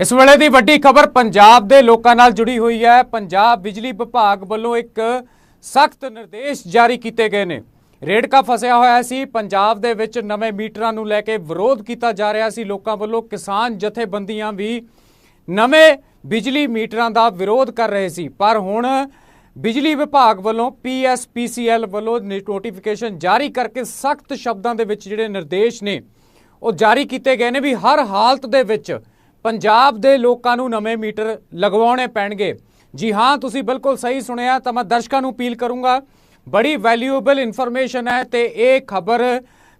ਇਸ ਵੇਲੇ ਦੀ ਵੱਡੀ ਖਬਰ ਪੰਜਾਬ ਦੇ ਲੋਕਾਂ ਨਾਲ ਜੁੜੀ ਹੋਈ ਹੈ। ਪੰਜਾਬ ਬਿਜਲੀ ਵਿਭਾਗ ਵੱਲੋਂ ਇੱਕ ਸਖਤ ਨਿਰਦੇਸ਼ ਜਾਰੀ ਕੀਤੇ ਗਏ ਨੇ। ਰੇੜਕਾ ਫਸਿਆ ਹੋਇਆ ਸੀ। ਪੰਜਾਬ ਦੇ ਵਿੱਚ ਨਵੇਂ ਮੀਟਰਾਂ ਨੂੰ ਲੈ ਕੇ ਵਿਰੋਧ ਕੀਤਾ ਜਾ ਰਿਹਾ ਸੀ। ਲੋਕਾਂ ਵੱਲੋਂ ਕਿਸਾਨ ਜਥੇਬੰਦੀਆਂ ਵੀ ਨਵੇਂ ਬਿਜਲੀ ਮੀਟਰਾਂ ਦਾ ਵਿਰੋਧ ਕਰ ਰਹੇ ਸੀ। ਪਰ ਹੁਣ ਬਿਜਲੀ ਵਿਭਾਗ ਵੱਲੋਂ ਪੀਐਸਪੀਸੀਐਲ ਵੱਲੋਂ ਨੋਟੀਫਿਕੇਸ਼ਨ ਜਾਰੀ ਕਰਕੇ ਸਖਤ ਸ਼ਬਦਾਂ ਦੇ ਵਿੱਚ ਜਿਹੜੇ ਨਿਰਦੇਸ਼ ਨੇ, ਉਹ ਜਾਰੀ ਕੀਤੇ ਗਏ ਨੇ ਵੀ ਹਰ ਹਾਲਤ ਦੇ ਵਿੱਚ ਪੰਜਾਬ ਦੇ ਲੋਕਾਂ ਨੂੰ ਨਵੇਂ ਮੀਟਰ ਲਗਵਾਉਣੇ ਪੈਣਗੇ। ਜੀ ਹਾਂ, ਤੁਸੀਂ ਬਿਲਕੁਲ ਸਹੀ ਸੁਣਿਆ, ਤਾਂ ਮੈਂ ਦਰਸ਼ਕਾਂ ਨੂੰ ਅਪੀਲ ਕਰੂੰਗਾ, ਬੜੀ ਵੈਲਿਊਏਬਲ ਇਨਫੋਰਮੇਸ਼ਨ ਹੈ ਤੇ ਇਹ ਖਬਰ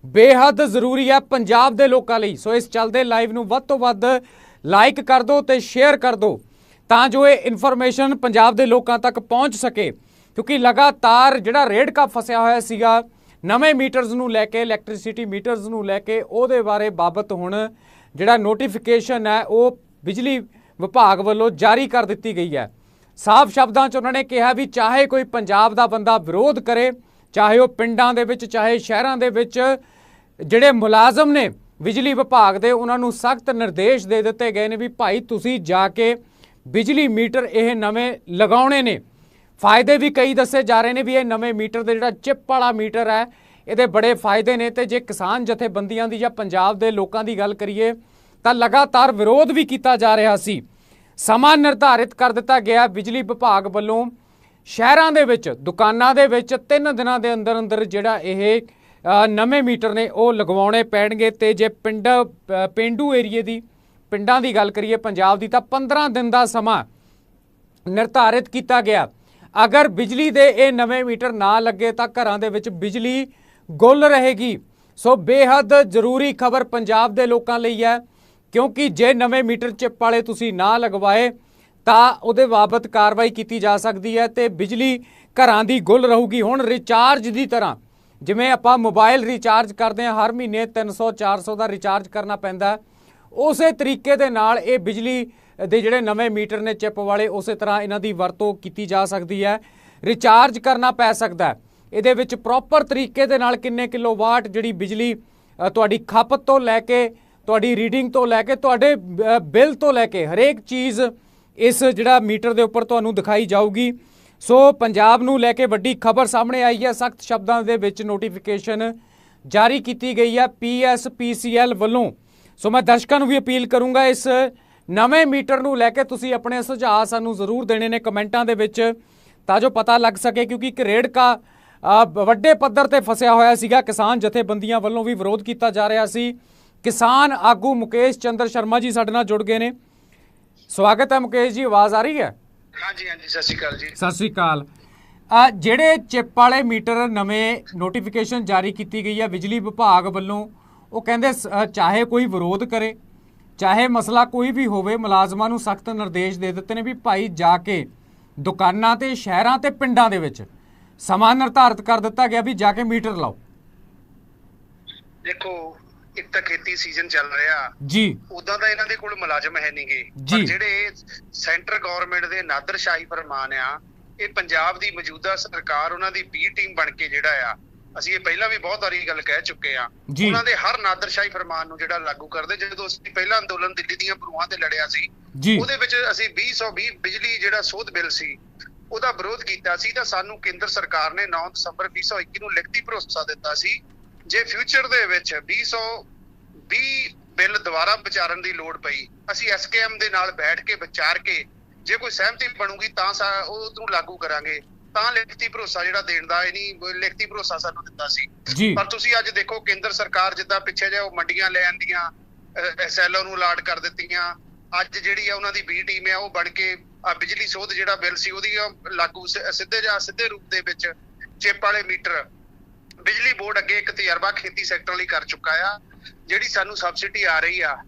ਬੇਹੱਦ ਜ਼ਰੂਰੀ ਹੈ ਪੰਜਾਬ ਦੇ ਲੋਕਾਂ ਲਈ। ਸੋ ਇਸ ਚੱਲਦੇ ਲਾਈਵ ਨੂੰ ਵੱਧ ਤੋਂ ਵੱਧ ਲਾਈਕ ਕਰ ਦਿਓ ਤੇ ਸ਼ੇਅਰ ਕਰ ਦਿਓ, ਤਾਂ ਜੋ ਇਹ ਇਨਫੋਰਮੇਸ਼ਨ ਪੰਜਾਬ ਦੇ ਲੋਕਾਂ ਤੱਕ ਪਹੁੰਚ ਸਕੇ। ਕਿਉਂਕਿ ਲਗਾਤਾਰ ਜਿਹੜਾ ਰੇੜਕਾ ਫਸਿਆ ਹੋਇਆ ਸੀਗਾ, ਨਵੇਂ ਮੀਟਰਸ ਨੂੰ ਲੈ ਕੇ ਇਲੈਕਟ੍ਰਿਸਿਟੀ ਮੀਟਰਸ ਨੂੰ ਲੈ ਕੇ, ਉਹਦੇ ਬਾਰੇ ਬਾਬਤ ਹੁਣ ਜਿਹੜਾ ਨੋਟੀਫਿਕੇਸ਼ਨ ਹੈ, ਉਹ ਬਿਜਲੀ ਵਿਭਾਗ ਵੱਲੋਂ ਜਾਰੀ ਕਰ ਦਿੱਤੀ ਗਈ ਹੈ। ਸਾਫ਼ ਸ਼ਬਦਾਂ 'ਚ ਉਹਨਾਂ ਨੇ ਕਿਹਾ ਵੀ ਚਾਹੇ ਕੋਈ ਪੰਜਾਬ ਦਾ ਬੰਦਾ ਵਿਰੋਧ ਕਰੇ, ਚਾਹੇ ਉਹ ਪਿੰਡਾਂ ਦੇ ਵਿੱਚ, ਚਾਹੇ ਸ਼ਹਿਰਾਂ ਦੇ ਵਿੱਚ, ਜਿਹੜੇ ਮੁਲਾਜ਼ਮ ਨੇ ਬਿਜਲੀ ਵਿਭਾਗ ਦੇ, ਉਹਨਾਂ ਨੂੰ ਸਖਤ ਨਿਰਦੇਸ਼ ਦੇ ਦਿੱਤੇ ਗਏ ਨੇ ਵੀ ਭਾਈ ਤੁਸੀਂ ਜਾ ਕੇ ਬਿਜਲੀ ਮੀਟਰ ਇਹ ਨਵੇਂ ਲਗਾਉਣੇ ਨੇ। ਫਾਇਦੇ ਵੀ ਕਈ ਦੱਸੇ ਜਾ ਰਹੇ ਨੇ ਵੀ ਇਹ ਨਵੇਂ ਮੀਟਰ ਦੇ ਜਿਹੜਾ ਚਿਪ ਵਾਲਾ ਮੀਟਰ ਹੈ ਇਹਦੇ ਬੜੇ ਫਾਇਦੇ ਨੇ ਤੇ ਜੇ ਕਿਸਾਨ ਜਥੇਬੰਦੀਆਂ ਦੀ ਜਾਂ ਪੰਜਾਬ ਦੇ ਲੋਕਾਂ ਦੀ ਗੱਲ ਕਰੀਏ ਤਾਂ ਲਗਾਤਾਰ ਵਿਰੋਧ ਵੀ ਕੀਤਾ ਜਾ ਰਿਹਾ ਸੀ। ਸਮਾਂ ਨਿਰਧਾਰਿਤ ਕਰ ਦਿੱਤਾ ਗਿਆ ਬਿਜਲੀ ਵਿਭਾਗ ਵੱਲੋਂ। ਸ਼ਹਿਰਾਂ ਦੇ ਵਿੱਚ ਦੁਕਾਨਾਂ ਦੇ ਵਿੱਚ 3 ਦਿਨਾਂ ਦੇ ਅੰਦਰ ਅੰਦਰ ਜਿਹੜਾ ਇਹ ਨਵੇਂ ਮੀਟਰ ਨੇ ਉਹ ਲਗਵਾਉਣੇ ਪੈਣਗੇ ਤੇ ਜੇ ਪਿੰਡ ਅ, ਪੇਂਡੂ ਏਰੀਏ ਦੀ ਪਿੰਡਾਂ ਦੀ ਗੱਲ ਕਰੀਏ ਪੰਜਾਬ ਦੀ ਤਾਂ 15 ਦਿਨ ਦਾ ਸਮਾਂ ਨਿਰਧਾਰਿਤ ਕੀਤਾ ਗਿਆ। ਅਗਰ ਬਿਜਲੀ ਦੇ ਇਹ ਨਵੇਂ ਮੀਟਰ ਨਾ ਲੱਗੇ ਤਾਂ ਘਰਾਂ ਦੇ ਵਿੱਚ ਬਿਜਲੀ ਗੁੱਲ ਰਹੇਗੀ। ਸੋ ਬੇਹੱਦ ਜ਼ਰੂਰੀ ਖਬਰ ਪੰਜਾਬ ਦੇ ਲੋਕਾਂ ਲਈ ਹੈ, ਕਿਉਂਕਿ ਜੇ ਨਵੇਂ ਮੀਟਰ ਚਿੱਪ ਵਾਲੇ ਤੁਸੀਂ ਨਾ ਲਗਵਾਏ, ਤਾਂ ਉਹਦੇ ਬਾਬਤ ਕਾਰਵਾਈ ਕੀਤੀ ਜਾ ਸਕਦੀ ਹੈ ਤੇ ਬਿਜਲੀ ਘਰਾਂ ਦੀ ਗੁੱਲ ਰਹੂਗੀ। ਹੁਣ ਰਿਚਾਰਜ ਦੀ ਤਰ੍ਹਾਂ, ਜਿਵੇਂ ਆਪਾਂ ਮੋਬਾਈਲ ਰਿਚਾਰਜ ਕਰਦੇ ਹਾਂ, ਹਰ ਮਹੀਨੇ 300 400 ਦਾ ਰਿਚਾਰਜ ਕਰਨਾ ਪੈਂਦਾ ਉਸੇ ਤਰੀਕੇ ਦੇ ਨਾਲ ਇਹ ਬਿਜਲੀ ਦੇ ਜਿਹੜੇ ਨਵੇਂ ਮੀਟਰ ਨੇ ਚਿੱਪ ਵਾਲੇ, ਉਸੇ ਤਰ੍ਹਾਂ ਇਹਨਾਂ ਦੀ ਵਰਤੋਂ ਕੀਤੀ ਜਾ ਸਕਦੀ ਹੈ। ਰਿਚਾਰਜ ਕਰਨਾ ਪੈ ਸਕਦਾ ਹੈ। ਇਹਦੇ ਵਿੱਚ ਪ੍ਰੋਪਰ ਤਰੀਕੇ ਦੇ ਨਾਲ ਕਿੰਨੇ ਕਿਲੋਵਾਟ ਜਿਹੜੀ ਬਿਜਲੀ ਤੁਹਾਡੀ ਖਪਤ ਤੋਂ ਲੈ ਕੇ, ਤੁਹਾਡੀ ਰੀਡਿੰਗ ਤੋਂ ਲੈ ਕੇ, ਤੁਹਾਡੇ ਬਿੱਲ ਤੋਂ ਲੈ ਕੇ ਹਰੇਕ ਚੀਜ਼ ਇਸ ਜਿਹੜਾ ਮੀਟਰ ਦੇ ਉੱਪਰ ਤੁਹਾਨੂੰ ਦਿਖਾਈ ਜਾਊਗੀ। ਸੋ ਪੰਜਾਬ ਨੂੰ ਲੈ ਕੇ ਵੱਡੀ ਖਬਰ ਸਾਹਮਣੇ ਆਈ ਹੈ। ਸਖਤ ਸ਼ਬਦਾਂ ਦੇ ਵਿੱਚ ਨੋਟੀਫਿਕੇਸ਼ਨ ਜਾਰੀ ਕੀਤੀ ਗਈ ਹੈ ਪੀਐਸਪੀਸੀਐਲ ਵੱਲੋਂ। ਸੋ ਮੈਂ ਦਰਸ਼ਕਾਂ ਨੂੰ ਵੀ ਅਪੀਲ ਕਰੂੰਗਾ ਇਸ ਨਵੇਂ ਮੀਟਰ ਨੂੰ ਲੈ ਕੇ ਤੁਸੀਂ ਆਪਣੇ ਸੁਝਾਅ ਸਾਨੂੰ ਜ਼ਰੂਰ ਦੇਣੇ ਨੇ ਕਮੈਂਟਾਂ ਦੇ ਵਿੱਚ, ਤਾਂ ਜੋ ਪਤਾ ਲੱਗ ਸਕੇ, ਕਿਉਂਕਿ ਇੱਕ ਰੇੜਕਾ ਵੱਡੇ ਪੱਧਰ ਤੇ ਫਸਿਆ ਹੋਇਆ ਸੀਗਾ। ਕਿਸਾਨ ਜਥੇਬੰਦੀਆਂ ਵੱਲੋਂ ਵੀ ਵਿਰੋਧ ਕੀਤਾ ਜਾ ਰਿਹਾ ਸੀ। ਕਿਸਾਨ ਆਗੂ ਮੁਕੇਸ਼ ਚੰਦਰ ਸ਼ਰਮਾ ਜੀ ਸਾਡੇ ਨਾਲ ਜੁੜ ਗਏ ਨੇ। ਸਵਾਗਤ ਹੈ ਮੁਕੇਸ਼ ਜੀ ਆਵਾਜ਼ ਆ ਰਹੀ ਹੈ? ਹਾਂਜੀ ਹਾਂਜੀ ਸਤਿ ਸ਼੍ਰੀ ਅਕਾਲ ਜੀ। ਸਤਿ ਸ੍ਰੀ ਅਕਾਲ। ਆ ਜਿਹੜੇ ਚਿਪ ਵਾਲੇ ਮੀਟਰ ਨਵੇਂ ਨੋਟੀਫਿਕੇਸ਼ਨ ਜਾਰੀ ਕੀਤੀ ਗਈ ਹੈ ਬਿਜਲੀ ਵਿਭਾਗ ਵੱਲੋਂ ਉਹ ਕਹਿੰਦੇ ਚਾਹੇ ਕੋਈ ਵਿਰੋਧ ਕਰੇ ਚਾਹੇ ਮਸਲਾ ਕੋਈ ਵੀ ਹੋਵੇ ਮੁਲਾਜ਼ਮਾਂ ਨੂੰ ਸਖਤ ਨਿਰਦੇਸ਼ ਦੇ ਦਿੱਤੇ ਨੇ ਵੀ ਭਾਈ ਜਾ ਕੇ ਦੁਕਾਨਾਂ ਤੇ ਸ਼ਹਿਰਾਂ ਤੇ ਪਿੰਡਾਂ ਦੇ ਵਿੱਚ ਸਮਾਂ ਨਿਰਧਾਰਿਤ ਕਰ ਦਿੱਤਾ ਗਿਆ ਵੀ ਜਾ ਕੇ ਮੀਟਰ ਲਾਓ। ਦੇਖੋ ਇੱਕ ਤਾਂ ਖੇਤੀ ਸੀਜ਼ਨ ਚੱਲ ਰਿਹਾ। ਜੀ। ਉਦਾਂ ਤਾਂ ਇਹਨਾਂ ਦੇ ਕੋਲ ਮੁਲਾਜ਼ਮ ਹੈ ਨਹੀਂਗੇ। ਪਰ ਜਿਹੜੇ ਸੈਂਟਰ ਗਵਰਨਮੈਂਟ ਦੇ ਨਾਦਰਸ਼ਾਹੀ ਫਰਮਾਨ ਆ ਇਹ ਪੰਜਾਬ ਦੀ ਮੌਜੂਦਾ ਸਰਕਾਰ ਉਹਨਾਂ ਦੀ ਬੀ ਟੀਮ ਬਣ ਕੇ ਜਿਹੜਾ ਆ ਅਸੀਂ ਇਹ ਪਹਿਲਾਂ ਵੀ ਬਹੁਤ ਵਾਰੀ ਗੱਲ ਕਹਿ ਚੁੱਕੇ ਆ। ਉਹਨਾਂ ਦੇ ਹਰ ਨਾਦਰਸ਼ਾਹੀ ਫਰਮਾਨ ਨੂੰ ਜਿਹੜਾ ਲਾਗੂ ਕਰਦੇ ਜਦੋਂ ਅਸੀਂ ਪਹਿਲਾ ਅੰਦੋਲਨ ਦਿੱਲੀ ਦੀਆਂ ਬਰੂਹਾਂ ਤੇ ਲੜਿਆ ਸੀ ਉਹਦੇ ਵਿੱਚ ਅਸੀਂ 2020 ਬਿਜਲੀ ਜਿਹੜਾ ਸੋਧ ਬਿੱਲ ਸੀ ਉਹਦਾ ਵਿਰੋਧ ਕੀਤਾ ਸੀ ਤਾਂ ਸਾਨੂੰ ਕੇਂਦਰ ਸਰਕਾਰ ਨੇ 9 ਦਸੰਬਰ 2021 ਨੂੰ ਲਿਖਤੀ ਭਰੋਸਾ ਦਿੱਤਾ ਸੀ। ਜੇ ਫਿਊਚਰ ਦੇ ਵਿੱਚ 2020 ਬਿੱਲ ਦੁਬਾਰਾ ਵਿਚਾਰਨ ਦੀ ਲੋੜ ਪਈ ਅਸੀਂ ਐਸਕੇਐਮ ਦੇ ਨਾਲ ਬੈਠ ਕੇ ਵਿਚਾਰ ਕੇ ਜੇ ਕੋਈ ਸਹਿਮਤੀ ਬਣੂਗੀ ਤਾਂ ਉਹ ਨੂੰ ਲਾਗੂ ਕਰਾਂਗੇ। ਤਾਂ ਲਿਖਤੀ ਭਰੋਸਾ ਜਿਹੜਾ ਦੇਣ ਦਾ ਇਹ ਨਹੀਂ ਲਿਖਤੀ ਭਰੋਸਾ ਸਾਨੂੰ ਦਿੱਤਾ ਸੀ। ਪਰ ਤੁਸੀਂ ਅੱਜ ਦੇਖੋ ਕੇਂਦਰ ਸਰਕਾਰ ਜਿੱਦਾਂ ਪਿੱਛੇ ਜੇ ਉਹ ਮੰਡੀਆਂ ਲੈ ਆਂਦੀਆਂ ਐਸਐਲਓ ਨੂੰ ਅਲਾਟ ਕਰ ਦਿੱਤੀਆਂ। ਅੱਜ ਜਿਹੜੀ ਆ ਉਹਨਾਂ ਦੀ ਬੀ ਟੀਮ ਆ ਉਹ ਬਣ ਕੇ ਬਿਜਲੀ ਸੋਧ ਜਿਹੜਾ ਬਿੱਲ ਸੀ ਉਹਦੀ ਉਹ ਲਾਗੂ ਸਿੱਧੇ ਜਾਂ ਸਿੱਧੇ ਰੂਪ ਦੇ ਵਿੱਚ ਚਿਪ ਵਾਲੇ ਮੀਟਰ ਬਿਜਲੀ ਬੋਰਡ ਅੱਗੇ ਇੱਕ ਤਜਰਬਾ ਖੇਤੀ ਸੈਕਟਰ ਲਈ ਕਰ ਚੁੱਕਾ ਆ ਜਿਹੜੀ ਸਾਨੂੰ ਸਬਸਿਡੀ ਆ ਰਹੀ ਆ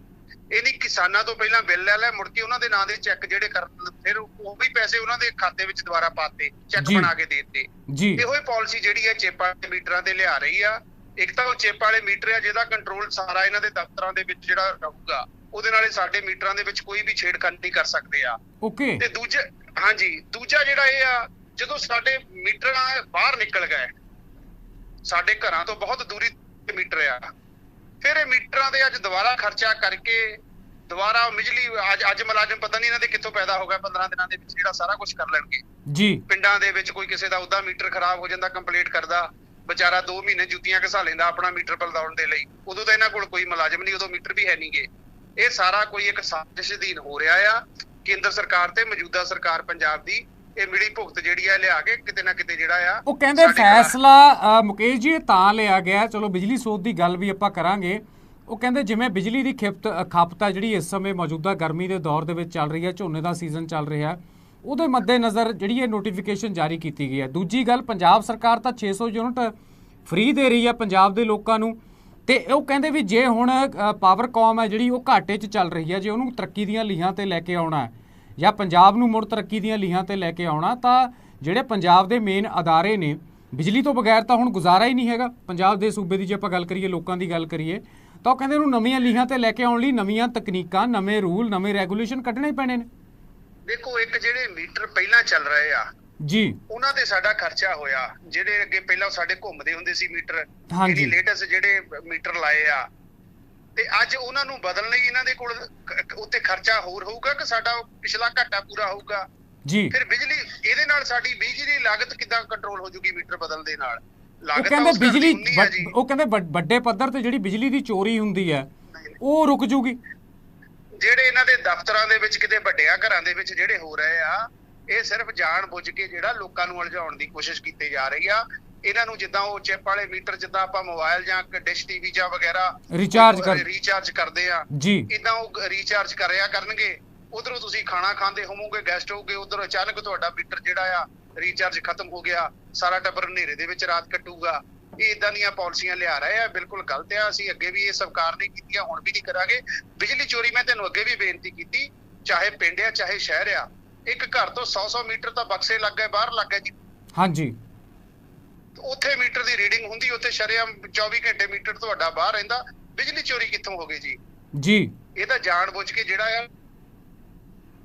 ਇਹ ਨਹੀਂ ਕਿਸਾਨਾਂ ਤੋਂ ਪਹਿਲਾਂ ਬਿੱਲ ਲੈ ਲੈ ਮੁੜ ਕੇ ਉਹਨਾਂ ਦੇ ਨਾਂ ਦੇ ਚੈੱਕ ਜਿਹੜੇ ਕਰ ਫਿਰ ਉਹ ਵੀ ਪੈਸੇ ਉਹਨਾਂ ਦੇ ਖਾਤੇ ਵਿੱਚ ਦੁਬਾਰਾ ਪਾਤੇ ਚੈੱਕ। ਬਣਾ ਕੇ ਦੇ ਦਿੱਤੇ। ਜੀ। ਇਹੋ ਹੀ ਪਾਲਿਸੀ ਜਿਹੜੀ ਹੈ ਚਿਪ ਵਾਲੇ ਮੀਟਰਾਂ ਤੇ ਲਿਆ ਰਹੀ ਆ। ਇੱਕ ਤਾਂ ਉਹ ਚਿਪ ਵਾਲੇ ਮੀਟਰ ਆ ਜਿਹਦਾ ਕੰਟਰੋਲ ਸਾਰਾ ਇਹਨਾਂ ਦੇ ਦਫ਼ਤਰਾਂ ਦੇ ਵਿੱਚ ਜਿਹੜਾ ਰਹੂਗਾ। ਉਹਦੇ ਨਾਲੇ ਸਾਡੇ ਮੀਟਰਾਂ ਦੇ ਵਿੱਚ ਕੋਈ ਵੀ ਛੇੜਖਾਨੀ ਨਹੀਂ ਕਰ ਸਕਦੇ ਆ। ਓਕੇ। ਤੇ ਦੂਜਾ ਹਾਂਜੀ ਦੂਜਾ ਜਿਹੜਾ ਇਹ ਆ ਜਦੋਂ ਸਾਡੇ ਮੀਟਰ ਬਾਹਰ ਨਿਕਲ ਗਏ ਸਾਡੇ ਘਰਾਂ ਤੋਂ ਬਹੁਤ ਦੂਰੀ ਤੇ ਮੀਟਰ ਆ ਫਿਰ ਇਹ ਮੀਟਰਾਂ ਦੇ ਅੱਜ ਦੁਬਾਰਾ ਖਰਚਾ ਕਰਕੇ ਦੁਬਾਰਾ ਬਿਜਲੀ ਅੱਜ ਅੱਜ ਮੁਲਾਜ਼ਮ ਪਤਾ ਨਹੀਂ ਇਹਨਾਂ ਦੇ ਕਿੱਥੋਂ ਪੈਦਾ ਹੋ ਗਿਆ 15 ਦਿਨਾਂ ਦੇ ਵਿੱਚ ਜਿਹੜਾ ਸਾਰਾ ਕੁਝ ਕਰ ਲੈਣਗੇ। ਜੀ। ਪਿੰਡਾਂ ਦੇ ਵਿੱਚ ਕੋਈ ਕਿਸੇ ਦਾ ਉਹਦਾ ਮੀਟਰ ਖਰਾਬ ਹੋ ਜਾਂਦਾ ਕੰਪਲੀਟ ਕਰਦਾ ਵਿਚਾਰਾ 2 ਮਹੀਨੇ ਜੁੱਤੀਆਂ ਘਸਾ ਲੈਂਦਾ ਆਪਣਾ ਮੀਟਰ ਬਲਦਾਉਣ ਦੇ ਲਈ। ਉਦੋਂ ਤਾਂ ਇਹਨਾਂ ਕੋਲ ਕੋਈ ਮੁਲਾਜ਼ਮ ਨਹੀਂ ਉਦੋਂ ਮੀਟਰ ਵੀ ਹੈ ਨਹੀਂਗੇ ਇਹ ਸਾਰਾ ਕੋਈ ਇੱਕ ਸਾਜ਼ਿਸ਼ ਅਧੀਨ ਹੋ ਰਿਹਾ ਆ। ਕੇਂਦਰ ਸਰਕਾਰ ਤੇ ਮੌਜੂਦਾ ਸਰਕਾਰ ਪੰਜਾਬ ਦੀ ਇਹ ਮਿਲੀ ਭੁਗਤ ਜਿਹੜੀ ਆ ਲਿਆ ਕੇ ਕਿਤੇ ਨਾ ਕਿਤੇ ਜਿਹੜਾ ਆ ਉਹ ਕਹਿੰਦੇ ਫੈਸਲਾ ਮੁਕੇਸ਼ ਜੀ ਤਾਂ ਲਿਆ ਗਿਆ। ਚਲੋ ਬਿਜਲੀ ਸੋਧ ਦੀ ਗੱਲ ਵੀ ਆਪਾਂ ਕਰਾਂਗੇ। ਉਹ ਕਹਿੰਦੇ ਜਿਵੇਂ ਬਿਜਲੀ ਦੀ ਖਪਤ ਖਪਤ ਜਿਹੜੀ ਇਸ ਸਮੇਂ ਮੌਜੂਦਾ ਗਰਮੀ ਦੇ ਦੌਰ ਦੇ ਵਿੱਚ ਚੱਲ ਰਹੀ ਹੈ ਝੋਨੇ ਦਾ ਸੀਜ਼ਨ ਚੱਲ ਰਿਹਾ। ਉਹਦੇ ਮੱਦੇਨਜ਼ਰ ਜਿਹੜੀ ਇਹ ਨੋਟੀਫਿਕੇਸ਼ਨ ਜਾਰੀ ਕੀਤੀ ਗਈ ਹੈ ਦੂਜੀ ਗੱਲ ਪੰਜਾਬ ਸਰਕਾਰ ਤਾਂ 600 ਯੂਨਿਟ ਫ੍ਰੀ ਦੇ ਰਹੀ ਹੈ ਪੰਜਾਬ ਦੇ ਲੋਕਾਂ ਨੂੰ। ਤੇ ਉਹ ਕਹਿੰਦੇ ਵੀ ਜੇ ਹੁਣ ਪਾਵਰਕਾਮ ਹੈ ਜਿਹੜੀ, ਉਹ ਘਾਟੇ 'ਚ ਚੱਲ ਰਹੀ ਹੈ, ਜੇ ਉਹਨੂੰ ਤਰੱਕੀ ਦੀਆਂ ਲੀਹਾਂ ਤੇ ਲੈ ਕੇ ਆਉਣਾ ਜਾਂ ਪੰਜਾਬ ਨੂੰ ਮੁੜ ਤਰੱਕੀ ਦੀਆਂ ਲੀਹਾਂ ਤੇ ਲੈ ਕੇ ਆਉਣਾ, ਤਾਂ ਜਿਹੜੇ ਪੰਜਾਬ ਦੇ ਮੇਨ ਅਦਾਰੇ ਨੇ, ਬਿਜਲੀ ਤੋਂ ਬਗੈਰ ਤਾਂ ਹੁਣ ਗੁਜ਼ਾਰਾ ਹੀ ਨਹੀਂ ਹੈਗਾ। ਪੰਜਾਬ ਦੇ ਸੂਬੇ ਦੀ ਜੇ ਆਪਾਂ ਗੱਲ ਕਰੀਏ, ਲੋਕਾਂ ਦੀ ਗੱਲ ਕਰੀਏ, ਤਾਂ ਉਹ ਕਹਿੰਦੇ ਉਹਨੂੰ ਨਵੀਆਂ ਲੀਹਾਂ ਤੇ ਲੈ ਕੇ ਆਉਣ ਲਈ ਨਵੀਆਂ ਤਕਨੀਕਾਂ, ਨਵੇਂ ਰੂਲ, ਨਵੇਂ ਰੈਗੂਲੇਸ਼ਨ ਕੱਢਣੇ ਪੈਣੇ ਨੇ। ਦੇਖੋ, ਇੱਕ ਜਿਹੜੇ ਮੀਟਰ ਪਹਿਲਾਂ ਚੱਲ ਰਹੇ ਆ ਜੀ। ਉਹਨਾਂ ਤੇ ਸਾਡਾ ਖਰਚਾ ਹੋਇਆ ਜਿਹੜੇ ਅੱਗੇ ਪਹਿਲਾਂ ਸਾਡੇ ਘੁੰਮਦੇ ਹੁੰਦੇ ਸੀ ਮੀਟਰ। ਜਿਹੜੀ ਲੇਟੈਸਟ ਜਿਹੜੇ ਮੀਟਰ ਲਾਏ ਆ। ਤੇ ਅੱਜ ਉਹਨਾਂ ਨੂੰ ਬਦਲਣ ਲਈ ਇਹਨਾਂ ਦੇ ਕੋਲ ਉੱਤੇ ਖਰਚਾ ਹੋਰ ਹੋਊਗਾ ਕਿ ਸਾਡਾ ਉਹ ਪਿਛਲਾ ਘਾਟਾ ਪੂਰਾ ਹੋਊਗਾ? ਜੀ। ਫਿਰ ਬਿਜਲੀ ਇਹਦੇ ਨਾਲ ਸਾਡੀ ਬਿਜਲੀ ਦੀ ਲਾਗਤ ਕਿੱਦਾਂ ਕੰਟਰੋਲ ਹੋ ਜੂਗੀ ਮੀਟਰ ਬਦਲਣ ਦੇ ਨਾਲ? ਉਹ ਲਾਗਤ ਤਾਂ ਕਹਿੰਦੇ ਬਿਜਲੀ ਉਹ ਕਹਿੰਦੇ ਵੱਡੇ ਪੱਧਰ ਤੇ ਜਿਹੜੀ ਬਿਜਲੀ ਦੀ ਚੋਰੀ ਹੁੰਦੀ ਹੈ ਉਹ ਰੁਕ ਜੂਗੀ। ਜਿਹੜੇ ਇਹਨਾਂ ਦੇ ਦਫ਼ਤਰਾਂ ਦੇ ਵਿੱਚ ਕਿਤੇ ਵੱਡਿਆਂ ਘਰਾਂ ਦੇ ਵਿੱਚ ਜਿਹੜੇ ਹੋ ਰਹੇ ਆ ਇਹ ਸਿਰਫ ਜਾਣ ਬੁੱਝ ਕੇ ਜਿਹੜਾ ਲੋਕਾਂ ਨੂੰ ਉਲਝਾਉਣ ਦੀ ਕੋਸ਼ਿਸ਼ ਕੀਤੀ ਜਾ ਰਹੀ ਆ। ਇਹਨਾਂ ਨੂੰ ਜਿੱਦਾਂ ਉਹ ਚਿਪ ਵਾਲੇ ਮੀਟਰ ਜਿੱਦਾਂ ਆਪਾਂ ਮੋਬਾਈਲ ਜਾਂ ਡਿਸ਼ ਟੀਵੀ ਜਾਂ ਵਗੈਰਾ Recharge ਕਰ- ਰੀਚਾਰਜ ਕਰਦੇ ਆ। ਜੀ। ਇਦਾਂ ਉਹ ਰੀਚਾਰਜ ਕਰਿਆ ਕਰਨਗੇ ਉਧਰੋਂ ਤੁਸੀਂ ਖਾਣਾ ਖਾਂਦੇ ਹੋਵੋਗੇ ਗੈਸਟ ਹੋਗੇ ਉਧਰ ਅਚਾਨਕ ਤੁਹਾਡਾ ਮੀਟਰ ਜਿਹੜਾ ਆ ਰੀਚਾਰਜ ਖਤਮ ਹੋ ਗਿਆ ਸਾਰਾ ਟੱਬਰ ਹਨੇਰੇ ਦੇ ਵਿੱਚ ਰਾਤ ਕੱਟੂਗਾ। ਇਹ ਇਦਾਂ ਦੀਆਂ ਪਾਲਿਸੀਆਂ ਲਿਆ ਰਹੇ ਆ ਬਿਲਕੁਲ ਗਲਤ ਆ। ਅਸੀਂ ਅੱਗੇ ਵੀ ਇਹ ਸਰਕਾਰ ਨੇ ਕੀਤੀਆਂ ਹੁਣ ਵੀ ਨਹੀਂ ਕਰਾਂਗੇ। ਬਿਜਲੀ ਚੋਰੀ ਮੈਂ ਤੈਨੂੰ ਅੱਗੇ ਵੀ ਬੇਨਤੀ ਕੀਤੀ ਚਾਹੇ ਪਿੰਡ ਆ ਚਾਹੇ ਸ਼ਹਿਰ ਆ ਇੱਕ ਘਰ ਤੋਂ 100-100 ਮੀਟਰ ਤਾਂ ਬਕਸੇ ਲੱਗ ਗਏ ਬਾਹਰ ਲੱਗ ਗਏ ਜੀ। ਹਾਂਜੀ। ਉੱਥੇ ਮੀਟਰ ਦੀ ਰੀਡਿੰਗ ਹੁੰਦੀ ਉੱਥੇ ਸ਼ਰੇਆਮ 24 ਘੰਟੇ ਮੀਟਰ ਤੁਹਾਡਾ ਬਾਹਰ ਰਹਿੰਦਾ। ਬਿਜਲੀ ਚੋਰੀ ਕਿੱਥੋਂ ਹੋ ਗਈ ਜੀ? ਜੀ। ਇਹ ਤਾਂ ਜਾਣ ਬੁੱਝ ਕੇ ਜਿਹੜਾ ਆ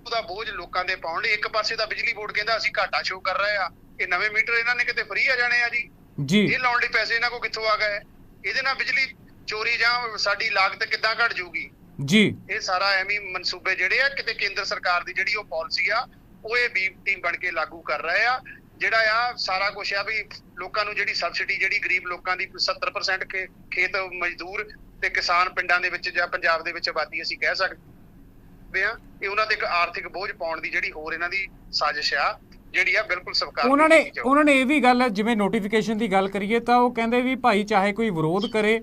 ਉਹਦਾ ਬੋਝ ਲੋਕਾਂ ਦੇ ਪਾਉਣ ਲਈ ਇੱਕ ਪਾਸੇ ਤਾਂ ਬਿਜਲੀ ਬੋਰਡ ਕਹਿੰਦਾ ਅਸੀਂ ਘਾਟਾ ਸ਼ੋਅ ਕਰ ਰਹੇ ਆ। ਇਹ ਨਵੇਂ ਮੀਟਰ ਇਹਨਾਂ ਨੇ ਕਿਤੇ ਫ੍ਰੀ ਆ ਜਾਣੇ ਆ ਜੀ? ਜੀ। ਇਹ ਲਾਉਣ ਲਈ ਪੈਸੇ ਇਹਨਾਂ ਕੋ ਕਿੱਥੋਂ ਆ ਗਏ? ਇਹਦੇ ਨਾਲ ਬਿਜਲੀ ਚੋਰੀ ਜਾਂ ਸਾਡੀ ਲਾਗਤ ਕਿੱਦਾਂ ਘਟ ਜਾਊਗੀ? ਜੀ ਇਹ ਸਾਰਾ ਐਵੇਂ ਮਨਸੂਬੇ ਜਿਹੜੇ ਆ ਕਿਤੇ ਕੇਂਦਰ ਸਰਕਾਰ ਦੀ ਜਿਹੜੀ ਉਹ ਪਾਲਿਸੀ ਆ ਉਹ ਇਹ ਬੀ ਟੀਮ ਬਣ ਕੇ ਲਾਗੂ ਕਰ ਰਹੇ ਆ ਜਿਹੜਾ ਆ ਸਾਰਾ ਕੁਝ ਆ ਵੀ ਲੋਕਾਂ ਨੂੰ ਜਿਹੜੀ ਸਬਸਿਡੀ ਜਿਹੜੀ ਗਰੀਬ ਲੋਕਾਂ ਦੀ 70% ਖੇ- ਖੇਤ ਮਜ਼ਦੂਰ ਤੇ ਕਿਸਾਨ ਪਿੰਡਾਂ ਦੇ ਵਿੱਚ ਜਾਂ ਪੰਜਾਬ ਦੇ ਵਿੱਚ ਆਬਾਦੀ ਅਸੀਂ ਕਹਿ ਸਕਦੇ ਆ ਇਹ ਉਹਨਾਂ ਤੇ ਇੱਕ ਆਰਥਿਕ ਬੋਝ ਪਾਉਣ ਦੀ ਜਿਹੜੀ ਹੋਰ ਇਹਨਾਂ ਦੀ ਸਾਜ਼ਿਸ਼ ਆ ਜਿਹੜੀ ਆ ਬਿਲਕੁਲ ਸਰਕਾਰ ਦੀ ਉਹਨਾਂ ਨੇ। ਉਹਨਾਂ ਨੇ ਇਹ ਵੀ ਗੱਲ ਜਿਵੇਂ ਨੋਟੀਫਿਕੇਸ਼ਨ ਦੀ ਗੱਲ ਕਰੀਏ ਤਾਂ ਉਹ ਕਹਿੰਦੇ ਵੀ ਭਾਈ ਚਾਹੇ ਕੋਈ ਵਿਰੋਧ ਕਰੇ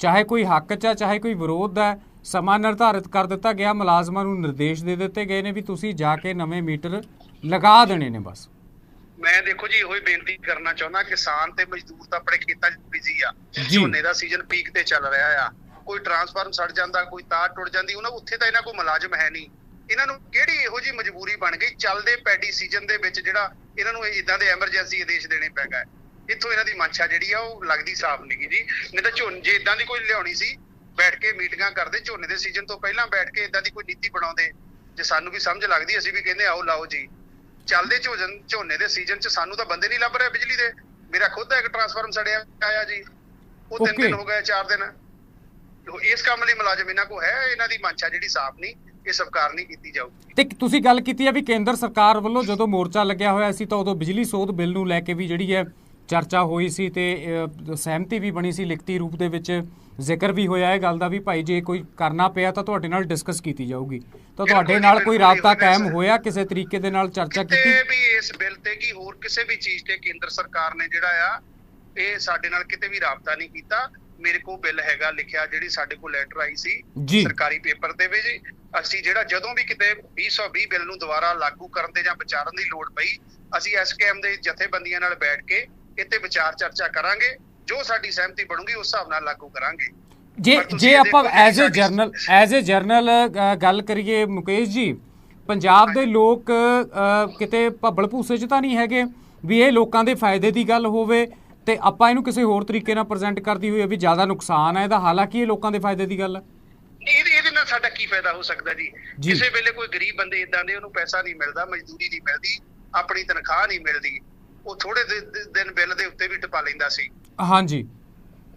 ਚਾਹੇ ਕੋਈ ਹੱਕ 'ਚ ਚਾਹੇ ਕੋਈ ਵਿਰੋਧ ਹੈ ਸਮਾਂ ਨਿਰਧਾਰਿਤ ਕਰ ਦਿੱਤਾ ਗਿਆ। ਮੁਲਾਜ਼ਮਾਂ ਨੂੰ ਨਿਰਦੇਸ਼ ਦੇ ਦਿੱਤੇ ਗਏ ਨੇ ਵੀ ਤੁਸੀਂ ਜਾ ਕੇ ਨਵੇਂ ਮੀਟਰ ਲਗਾ ਦੇਣੇ ਨੇ ਬਸ। ਮੈਂ ਦੇਖੋ ਜੀ ਇਹੋ ਹੀ ਬੇਨਤੀ ਕਰਨਾ ਚਾਹੁੰਦਾ ਕਿਸਾਨ ਤੇ ਮਜ਼ਦੂਰ ਤਾਂ ਆਪਣੇ ਖੇਤਾਂ 'ਚ ਬਿਜ਼ੀ ਆ। ਝੋਨੇ ਦਾ ਸੀਜ਼ਨ ਪੀਕ ਤੇ ਚੱਲ ਰਿਹਾ ਆ। ਕੋਈ ਟਰਾਂਸਫਾਰਮ ਸੜ ਜਾਂਦਾ ਕੋਈ ਤਾਰ ਟੁੱਟ ਜਾਂਦੀ ਉਹਨਾਂ ਉੱਥੇ ਤਾਂ ਇਹਨਾਂ ਕੋਲ ਮੁਲਾਜ਼ਮ ਹੈ ਨਹੀਂ। ਇਹਨਾਂ ਨੂੰ ਕਿਹੜੀ ਇਹੋ ਜੀ ਮਜਬੂਰੀ ਬਣ ਗਈ? ਚੱਲਦੇ ਪੈਡੀ ਸੀਜ਼ਨ ਦੇ ਵਿੱਚ ਜਿਹੜਾ ਇਹਨਾਂ ਨੂੰ ਇਦਾਂ ਦੇ ਐਮਰਜੈਂਸੀ ਆਦੇਸ਼ ਦੇਣੇ ਪੈ ਗਏ। ਇੱਥੋਂ ਇਹਨਾਂ ਦੀ ਮਨਸ਼ਾ ਜਿਹੜੀ ਆ ਉਹ ਲੱਗਦੀ ਸਾਫ਼ ਨਹੀਂ ਜੀ। ਨਹੀਂ ਤਾਂ ਝੋਨੇ ਜੇ ਇਦਾਂ ਦੀ ਕੋਈ ਲਿਆਉਣੀ ਸੀ ਬੈਠ ਕੇ ਮੀਟਿੰਗਾਂ ਕਰਦੇ ਝੋਨੇ ਦੇ ਸੀਜ਼ਨ ਤੋਂ ਪਹਿਲਾਂ ਬੈਠ ਕੇ ਇਦਾਂ ਦੀ ਕੋਈ ਨੀਤੀ ਬਣਾਉਂਦੇ ਜੇ ਸਾਨੂੰ ਵੀ ਸਮਝ ਲੱਗਦੀ ਅਸੀਂ ਵੀ ਕਹਿੰਦੇ ਆਓ ਲਾਓ ਜੀ। ਚੱਲਦੇ ਝੋਜਨ ਝੋਨੇ ਦੇ ਸੀਜ਼ਨ 'ਚ ਸਾਨੂੰ ਤਾਂ ਬੰਦੇ ਨਹੀਂ ਲੱਭ ਰਹੇ ਬਿਜਲੀ ਦੇ। ਮੇਰਾ ਖੁਦ ਦਾ ਇੱਕ ਟਰਾਂਸਫਾਰਮਰ ਸੜਿਆ ਆਇਆ ਜੀ। ਉਹ ਤਿੰਨ. ਦਿਨ ਹੋ ਗਏ ਚਾਰ ਦਿਨ। ਇਸ ਕੰਮ ਲਈ ਮੁਲਾਜ਼ਮ ਇਹਨਾਂ ਕੋ ਹੈ ਇਹਨਾਂ ਦੀ ਮਨਸ਼ਾ ਜਿਹੜੀ ਸਾਫ਼ ਨਹੀਂ ਇਹ ਸਰਕਾਰ ਨਹੀਂ ਕੀਤੀ ਜਾਊਗੀ। ਤੇ ਤੁਸੀਂ ਗੱਲ ਕੀਤੀ ਹੈ ਵੀ ਕੇਂਦਰ ਸਰਕਾਰ ਵੱਲੋਂ ਜਦੋਂ ਮੋਰਚਾ ਲੱਗਿਆ ਹੋਇਆ ਸੀ ਤਾਂ ਉਦੋਂ ਬਿਜਲੀ ਸੋਧ ਬਿੱਲ ਨੂੰ ਲੈ ਕੇ ਵੀ ਜਿਹੜੀ ਹੈ ਚਰਚਾ ਹੋਈ ਸੀ ਤੇ ਸਹਿਮਤੀ ਵੀ ਬਣੀ ਸੀ ਲਿਖਤੀ ਰੂਪ ਦੇ ਵਿੱਚ ਜ਼ਿਕਰ ਵੀ ਹੋਇਆ ਇਹ ਗੱਲ ਦਾ ਵੀ ਭਾਈ ਜੇ ਕੋਈ ਕਰਨਾ ਪਿਆ ਤਾਂ ਤੁਹਾਡੇ ਨਾਲ ਡਿਸਕਸ ਕੀਤੀ ਜਾਊਗੀ ਤਾਂ ਤੁਹਾਡੇ ਨਾਲ ਕੋਈ ਰਾਬਤਾ ਕਾਇਮ। ਹੋਇਆ ਕਿਸੇ ਤਰੀਕੇ ਦੇ ਨਾਲ ਚਰਚਾ ਕਿਤੇ ਵੀ ਇਸ ਬਿੱਲ ਤੇ ਕੀ ਹੋਰ ਕਿਸੇ ਵੀ ਚੀਜ਼ ਤੇ ਕੇਂਦਰ ਸਰਕਾਰ ਨੇ ਜਿਹੜਾ ਆ ਇਹ ਸਾਡੇ ਨਾਲ ਕਿਤੇ ਵੀ ਰਾਬਤਾ ਨਹੀਂ ਕੀਤਾ ਮੇਰੇ ਕੋਲ ਬਿੱਲ ਹੈਗਾ ਲਿਖਿਆ ਜਿਹੜੀ ਸਾਡੇ ਕੋਲ ਲੈਟਰ ਆਈ ਸੀ। ਸਰਕਾਰੀ ਪੇਪਰ ਤੇ ਵੀ ਜੀ ਅਸੀਂ ਜਿਹੜਾ ਜਦੋਂ ਵੀ ਕਿਤੇ 220 ਬਿੱਲ ਨੂੰ ਦੁਬਾਰਾ ਲਾਗੂ ਕਰਨ ਤੇ ਜਾਂ ਵਿਚਾਰਨ ਦੀ ਲੋੜ ਪਈ ਅਸੀਂ ਐਸਕੇਐਮ ਦੇ ਜਥੇਬੰਦੀਆਂ ਨਾਲ ਬੈਠ ਕੇ ਇੱਥੇ ਵਿਚਾਰ ਚਰਚਾ ਕਰਾਂਗੇ ਜੋ ਸਾਡੀ ਸਹਿਮਤੀ ਬਣੂਗੀ ਉਸ ਹਿਸਾਬ ਨਾਲ ਲਾਗੂ ਕਰਾਂਗੇ। ਜੇ ਜੇ ਆਪਾਂ as a general as a general ਗੱਲ ਕਰੀਏ ਮੁਕੇਸ਼ ਜੀ ਪੰਜਾਬ ਦੇ ਲੋਕ ਕਿਤੇ ਭੱਬਲ ਭੂਸੇ 'ਚ ਤਾਂ ਨਹੀਂ ਹੈਗੇ ਵੀ ਇਹ ਲੋਕਾਂ ਦੇ ਫਾਇਦੇ ਦੀ ਗੱਲ ਹੋਵੇ ਤੇ ਆਪਾਂ ਇਹਨੂੰ ਕਿਸੇ ਹੋਰ ਤਰੀਕੇ ਨਾਲ ਪ੍ਰੈਜ਼ੈਂਟ ਕਰਦੀ ਹੋਈ ਵੀ ਜ਼ਿਆਦਾ ਨੁਕਸਾਨ ਹੈ ਇਹਦਾ ਹਾਲਾਂਕਿ ਇਹ ਲੋਕਾਂ ਦੇ ਫਾਇਦੇ ਦੀ ਗੱਲ ਹੈ ਇਹਦੇ ਇਹਦੇ ਨਾਲ ਸਾਡਾ ਕੀ ਫਾਇਦਾ ਹੋ ਸਕਦਾ ਜੀ। ਕਿਸੇ ਵੇਲੇ ਕੋਈ ਗਰੀਬ ਬੰਦੇ ਇਦਾਂ ਦੇ ਉਹਨੂੰ ਪੈਸਾ ਨਹੀਂ ਮਿਲਦਾ ਮਜ਼ਦੂਰੀ ਨਹੀਂ ਮਿਲਦੀ ਆਪਣੀ ਤਨਖਾਹ ਨਹੀਂ ਮਿਲਦੀ ਉਹ ਥੋੜੇ ਦਿਨ ਬਿੱਲ ਦੇ ਉੱਤੇ ਵੀ ਟਪਾ ਲੈਂਦਾ ਸੀ। ਹਾਂਜੀ।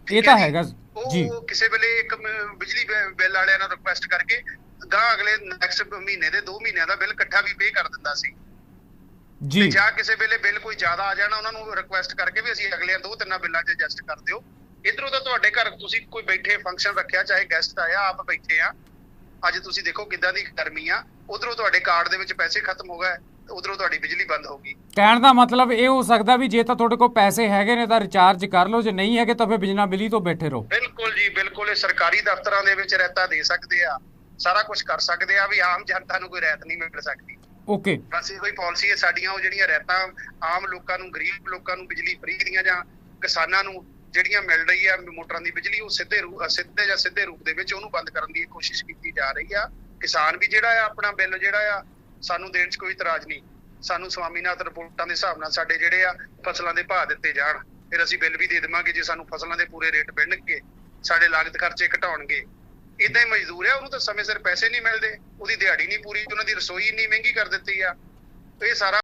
ਇਹ ਤਾਂ ਹੈਗਾ ਉਹ ਜੀ। ਕਿਸੇ ਵੇਲੇ ਇੱਕ ਬਿਜਲੀ ਬਿੱਲ ਵਾਲਿਆਂ ਨਾਲ ਰਿਕੁਐਸਟ ਕਰਕੇ ਗਾਂ ਅਗਲੇ ਨੈਕਸਟ ਮਹੀਨੇ ਦੇ 2 ਮਹੀਨਿਆਂ ਦਾ ਬਿੱਲ ਇਕੱਠਾ ਵੀ ਪੇ ਕਰ ਦਿੰਦਾ ਸੀ। ਜੀ। ਤੇ ਜਾਂ ਕਿਸੇ ਵੇਲੇ ਬਿੱਲ ਕੋਈ ਜ਼ਿਆਦਾ ਆ ਜਾਣਾ ਉਹਨਾਂ ਨੂੰ ਰਿਕੁਐਸਟ ਕਰਕੇ ਵੀ ਅਸੀਂ ਅਗਲੇ ਦੋ ਤਿੰਨਾਂ ਬਿੱਲਾਂ 'ਚ ਐਡਜਸਟ ਕਰ ਦਿਓ। ਇਧਰੋਂ ਤਾਂ ਤੁਹਾਡੇ ਘਰ ਤੁਸੀਂ ਕੋਈ ਬੈਠੇ ਫੰਕਸ਼ਨ ਰੱਖਿਆ ਚਾਹੇ ਗੈਸਟ ਆਇਆ ਆਪ ਬੈਠੇ ਆ। ਅੱਜ ਤੁਸੀਂ ਦੇਖੋ ਕਿੱਦਾਂ ਦੀ ਗਰਮੀ ਆ। ਉਧਰੋਂ ਤੁਹਾਡੇ ਕਾਰਡ ਦੇ ਵਿੱਚ ਪੈਸੇ ਖਤਮ ਹੋ ਗਏ। ਉਧਰੋਂ ਤੁਹਾਡੀ ਬਿਜਲੀ ਬੰਦ ਹੋ ਗਈ। ਕਹਿਣ ਦਾ ਮਤਲਬ ਇਹ ਹੋ ਸਕਦਾ ਵੀ ਜੇ ਤਾਂ ਤੁਹਾਡੇ ਕੋਲ ਪੈਸੇ ਹੈਗੇ ਨੇ ਤਾਂ ਰਿਚਾਰਜ ਕਰ ਲਓ ਜੇ ਨਹੀਂ ਹੈਗੇ ਤਾਂ ਫਿਰ ਬਿਜਲੀ ਬਿਜਲੀ ਤੋਂ ਬੈਠੇ ਰਹੋ। ਬਿਲਕੁਲ ਜੀ ਬਿਲਕੁਲ। ਇਹ ਸਰਕਾਰੀ ਦਫ਼ਤਰਾਂ ਦੇ ਵਿੱਚ ਰਹਿਤਾ ਦੇ ਸਕਦੇ ਆ। ਸਾਰਾ ਕੁਝ ਕਰ ਸਕਦੇ ਆ ਵੀ ਆਮ ਜਨਤਾ ਨੂੰ ਕੋਈ ਰਹਿਤ ਨਹੀਂ ਮਿਲ ਸਕਦੀ। ਓਕੇ। ਬਸ ਇਹੋ ਹੀ ਪਾਲਿਸੀ ਹੈ ਸਾਡੀਆਂ ਉਹ ਜਿਹੜੀਆਂ ਰਹਿਤਾਂ ਆਮ ਲੋਕਾਂ ਨੂੰ ਗਰੀਬ ਲੋਕਾਂ ਨੂੰ ਬਿਜਲੀ ਫ੍ਰੀ ਦੀਆਂ ਜਾਂ ਕਿਸਾਨਾਂ ਨੂੰ ਜਿਹੜੀਆਂ ਮਿਲ ਰਹੀ ਆ ਮੋਟਰਾਂ ਦੀ ਬਿਜਲੀ ਉਹ ਸਿੱਧੇ ਸਿੱਧੇ ਜਾਂ ਸਿੱਧੇ ਰੂਪ ਦੇ ਵਿੱਚ ਉਹਨੂੰ ਬੰਦ ਕਰਨ ਦੀ ਕੋਸ਼ਿਸ਼ ਕੀਤੀ ਜਾ ਰਹੀ ਆ। ਕਿਸਾਨ ਵੀ ਜਿਹੜਾ ਆ ਆਪਣਾ ਬਿੱਲ ਜਿਹੜਾ ਆ ਸਾਨੂੰ ਦੇਣ 'ਚ ਕੋਈ ਇਤਰਾਜ਼ ਨਹੀਂ। ਸਾਨੂੰ ਸਵਾਮੀਨਾਥਨ ਰਿਪੋਰਟਾਂ ਦੇ ਹਿਸਾਬ ਨਾਲ ਸਾਡੇ ਜਿਹੜੇ ਆ ਫਸਲਾਂ ਦੇ ਭਾਅ ਦਿੱਤੇ ਜਾਣ। ਫਿਰ ਅਸੀਂ ਬਿੱਲ ਵੀ ਦੇ ਦੇਵਾਂਗੇ ਜੇ ਸਾਨੂੰ ਫਸਲਾਂ ਦੇ ਪੂਰੇ ਰੇਟ ਮਿਲਣਗੇ, ਸਾਡੇ ਲਾਗਤ ਖਰਚੇ ਘਟਾਉਣਗੇ। ਇਦਾਂ ਹੀ ਮਜ਼ਦੂਰ ਆ, ਉਹਨੂੰ ਤਾਂ ਸਮੇਂ ਸਿਰ ਪੈਸੇ ਨਹੀਂ ਮਿਲਦੇ, ਉਹਦੀ ਦਿਹਾੜੀ ਨਹੀਂ ਪੂਰੀ, ਉਹਨਾਂ ਦੀ ਰਸੋਈ ਇੰਨੀ ਮਹਿੰਗੀ ਕਰ ਦਿੱਤੀ ਆ। ਇਹ ਸਾਰਾ